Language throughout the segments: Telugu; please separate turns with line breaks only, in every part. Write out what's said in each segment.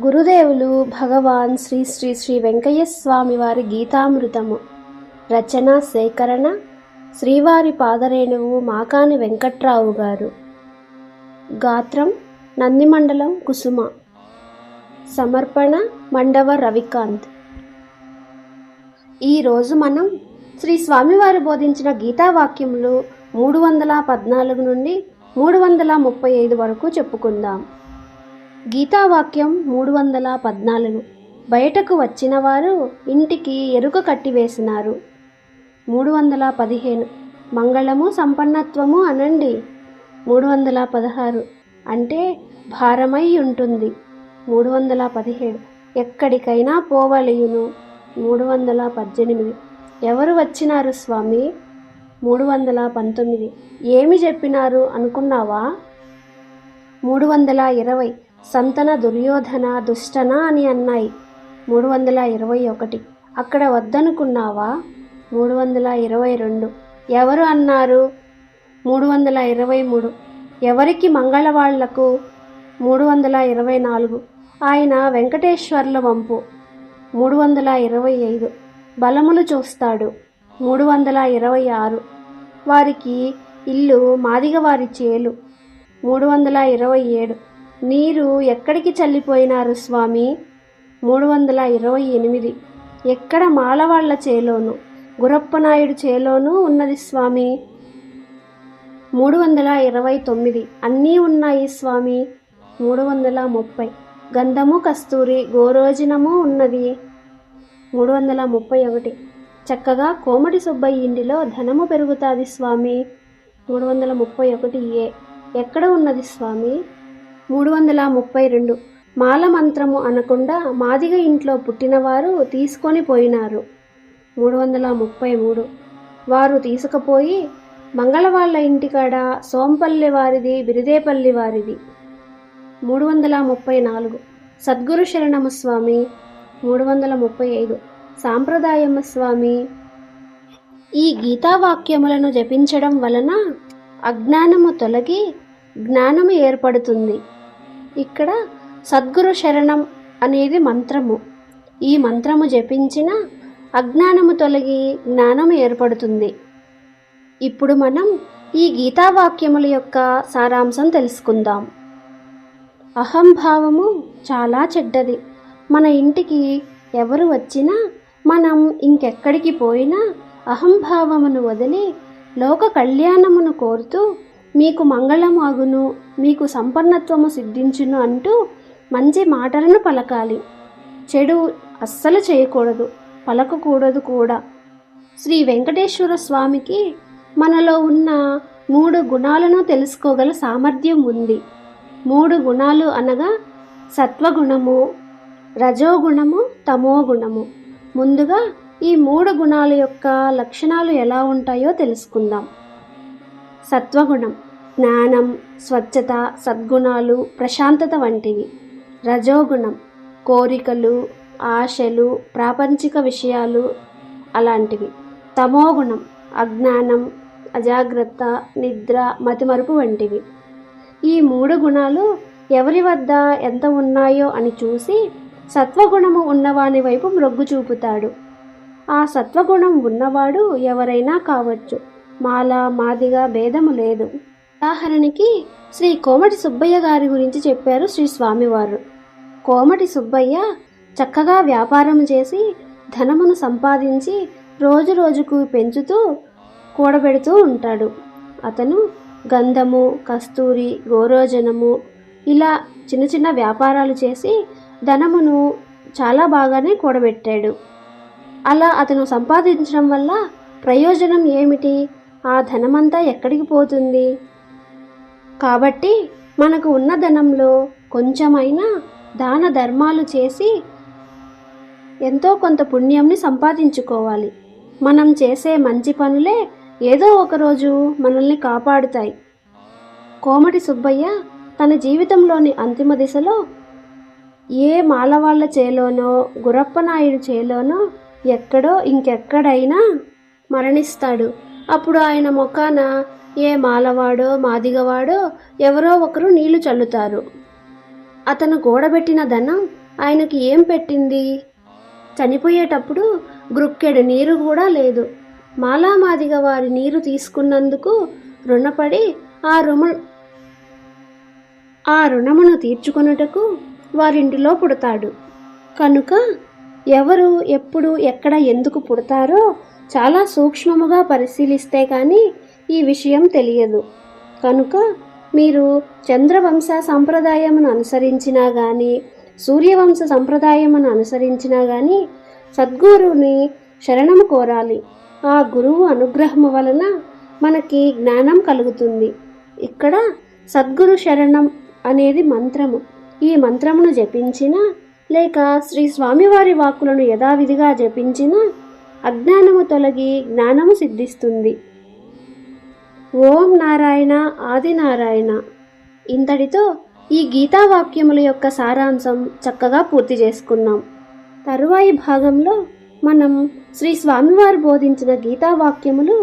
గురుదేవులు భగవాన్ శ్రీ శ్రీ శ్రీ వెంకయ్య స్వామి వారి గీతామృతము. రచన సేకరణ శ్రీవారి పాదరేణువు మాకాని వెంకట్రావు గారు. గాత్రం నందిమండలం కుసుమ. సమర్పణ మండవ రవికాంత్. ఈరోజు మనం శ్రీ స్వామివారు బోధించిన గీతావాక్యములు మూడు వందల పద్నాలుగు నుండి మూడు వందల ముప్పై ఐదు వరకు చెప్పుకుందాం. గీతావాక్యం మూడు వందల పద్నాలుగు. బయటకు వచ్చిన వారు ఇంటికి ఎరుక కట్టివేసినారు మూడు వందల పదిహేను. మంగళము సంపన్నత్వము అనండి. మూడు వందల పదహారు. అంటే భారమై ఉంటుంది. మూడు వందల పదిహేడు. ఎక్కడికైనా పోవలయును. మూడు వందల పద్దెనిమిది. ఎవరు వచ్చినారు స్వామి? మూడు వందల పంతొమ్మిది. ఏమి చెప్పినారు అనుకున్నావా? మూడు వందల ఇరవై. సంతన దుర్యోధన దుష్టన అని అన్నాయి. మూడు వందల ఇరవై ఒకటి. అక్కడ వద్దనుకున్నావా? మూడు వందల ఇరవై రెండు. ఎవరు అన్నారు? మూడు వందల ఇరవై మూడు. ఎవరికి మంగళవాళ్ళకు? మూడు వందల ఇరవై నాలుగు. ఆయన వెంకటేశ్వర్ల వంపు. మూడు వందల ఇరవై ఐదు. బలములు చూస్తాడు. మూడు వందల ఇరవై ఆరు. వారికి ఇల్లు మాదిగ వారి చేలు. మూడు వందల ఇరవై ఏడు. నీరు ఎక్కడికి చల్లిపోయినారు స్వామి? మూడు వందల ఇరవై ఎనిమిది. ఎక్కడ మాలవాళ్ళ చేలోను గురప్పనాయుడు చేలోనూ ఉన్నది స్వామి? మూడు వందల ఇరవై తొమ్మిది. అన్నీ ఉన్నాయి స్వామి. మూడు వందల ముప్పై. గంధము కస్తూరి గోరోజనము ఉన్నది. మూడు వందల ముప్పై ఒకటి. చక్కగా కోమటి సుబ్బయ్య ఇంటిలో ధనము పెరుగుతాది స్వామి. మూడు వందల ముప్పై ఒకటి ఏ. ఎక్కడ ఉన్నది స్వామి? మూడు వందల ముప్పై రెండు మాల మంత్రము అనకుండా మాదిగ ఇంట్లో పుట్టినవారు తీసుకొని పోయినారు. మూడు వందల ముప్పై మూడు వారు తీసుకుపోయి మంగళవాళ్ళ ఇంటికాడ సోంపల్లి వారిది బిరిదేపల్లి వారిది. మూడు వందల ముప్పై నాలుగు సద్గురు శరణమ స్వామి. మూడు వందల ముప్పై ఐదు సాంప్రదాయమ స్వామి. ఈ గీతావాక్యములను జపించడం వలన అజ్ఞానము తొలగి జ్ఞానము ఏర్పడుతుంది. ఇక్కడ సద్గురు శరణం అనేది మంత్రము. ఈ మంత్రము జపించిన అజ్ఞానము తొలగి జ్ఞానము ఏర్పడుతుంది. ఇప్పుడు మనం ఈ గీతావాక్యముల యొక్క సారాంశం తెలుసుకుందాం. అహంభావము చాలా చెడ్డది. మన ఇంటికి ఎవరు వచ్చినా మనం ఇంకెక్కడికి పోయినా అహంభావమును వదిలి లోక కళ్యాణమును కోరుతూ మీకు మంగళమాగును మీకు సంపన్నత్వము సిద్ధించును అంటూ మంచి మాటలను పలకాలి. చెడు అస్సలు చేయకూడదు పలకకూడదు కూడా. శ్రీ వెంకటేశ్వర స్వామికి మనలో ఉన్న మూడు గుణాలను తెలుసుకోగల సామర్థ్యం ఉంది. మూడు గుణాలు అనగా సత్వగుణము రజోగుణము తమోగుణము. ముందుగా ఈ మూడు గుణాల యొక్క లక్షణాలు ఎలా ఉంటాయో తెలుసుకుందాం. సత్వగుణం జ్ఞానం స్వచ్ఛత సద్గుణాలు ప్రశాంతత వంటివి. రజోగుణం కోరికలు ఆశలు ప్రాపంచిక విషయాలు అలాంటివి. తమోగుణం అజ్ఞానం అజాగ్రత్త నిద్ర మతిమరుపు వంటివి. ఈ మూడు గుణాలు ఎవరి వద్ద ఎంత ఉన్నాయో అని చూసి సత్వగుణము ఉన్నవాని వైపు మొగ్గు చూపుతాడు. ఆ సత్వగుణం ఉన్నవాడు ఎవరైనా కావచ్చు. మాల మాదిగా భేదము లేదు. ఉదాహరణకి శ్రీ కోమటి సుబ్బయ్య గారి గురించి చెప్పారు శ్రీ స్వామివారు. కోమటి సుబ్బయ్య చక్కగా వ్యాపారం చేసి ధనమును సంపాదించి రోజు రోజుకు పెంచుతూ కూడబెడుతూ ఉంటాడు. అతను గంధము కస్తూరి గోరోజనము ఇలా చిన్న చిన్న వ్యాపారాలు చేసి ధనమును చాలా బాగానే కూడబెట్టాడు. అలా అతను సంపాదించడం వల్ల ప్రయోజనం ఏమిటి? ఆ ధనమంతా ఎక్కడికి పోతుంది? కాబట్టి మనకు ఉన్న ధనంలో కొంచెమైనా దాన ధర్మాలు చేసి ఎంతో కొంత పుణ్యంని సంపాదించుకోవాలి. మనం చేసే మంచి పనులే ఏదో ఒకరోజు మనల్ని కాపాడుతాయి. కోమటి సుబ్బయ్య తన జీవితంలోని అంతిమ దిశలో ఏ మాలవాళ్ళ చేలోనో గురప్పనాయుడు చేలోనో ఎక్కడో ఇంకెక్కడైనా మరణిస్తాడు. అప్పుడు ఆయన మొఖాన ఏ మాలవాడో మాదిగవాడో ఎవరో ఒకరు నీళ్ళు చల్లుతారు. అతను కూడబెట్టిన ధనం ఆయనకి ఏం పెట్టింది? చనిపోయేటప్పుడు గ్రుక్కెడు నీరు కూడా లేదు. మాలామాదిగ వారి నీరు తీసుకున్నందుకు రుణపడి ఆ రుము ఆ రుణమును తీర్చుకొనుటకు వారింటిలో పుడతాడు. కనుక ఎవరు ఎప్పుడు ఎక్కడ ఎందుకు పుడతారో చాలా సూక్ష్మముగా పరిశీలిస్తే కానీ ఈ విషయం తెలియదు. కనుక మీరు చంద్రవంశ సంప్రదాయమును అనుసరించినా కానీ సూర్యవంశ సంప్రదాయమును అనుసరించినా కానీ సద్గురువుని శరణము కోరాలి. ఆ గురువు అనుగ్రహము వలన మనకి జ్ఞానం కలుగుతుంది. ఇక్కడ సద్గురు శరణం అనేది మంత్రము. ఈ మంత్రమును జపించిన లేక శ్రీ స్వామివారి వాక్కులను యథావిధిగా జపించిన అజ్ఞానము తొలగి జ్ఞానము సిద్ధిస్తుంది. ఓం నారాయణ ఆది నారాయణ. ఇంతటితో ఈ గీతావాక్యముల యొక్క సారాంశం చక్కగా పూర్తి చేసుకున్నాం. తరువాయి భాగంలో మనం శ్రీ స్వామివారు బోధించిన గీతావాక్యములు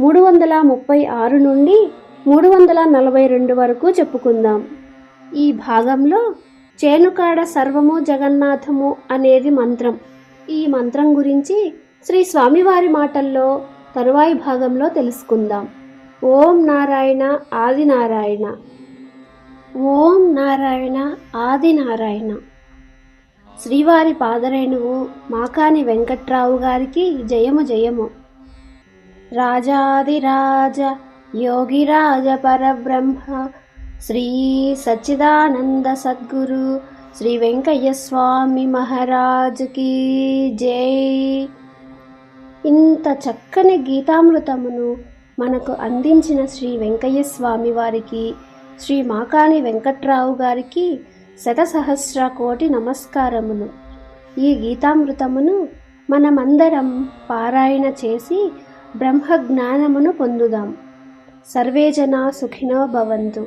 మూడు వందల ముప్పై ఆరు నుండి మూడు వందల నలభై రెండు వరకు చెప్పుకుందాం. ఈ భాగంలో చేనుకాడ సర్వము జగన్నాథము అనేది మంత్రం. ఈ మంత్రం గురించి శ్రీ స్వామివారి మాటల్లో తరువాయి భాగంలో తెలుసుకుందాం. ఓం నారాయణ ఆది నారాయణ ఓం నారాయణ ఆది నారాయణ శ్రీవారి పాదరేణువు మాకాని వెంకట్రావు గారికి జయము జయము. రాజాదిరాజ యోగిరాజ పరబ్రహ్మ శ్రీ సచ్చిదానంద సద్గురు శ్రీ వెంకయ్య స్వామి మహారాజుకి జై. ఇంత చక్కని గీతామృతమును మనకు అందించిన శ్రీ వెంకయ్య స్వామి వారికి శ్రీ మాకాని వెంకట్రావు గారికి శతసహస్ర కోటి నమస్కారములు. ఈ గీతామృతమును మనమందరం పారాయణ చేసి బ్రహ్మ జ్ఞానమును పొందుదాం. సర్వే జనా సుఖినో భవంతు.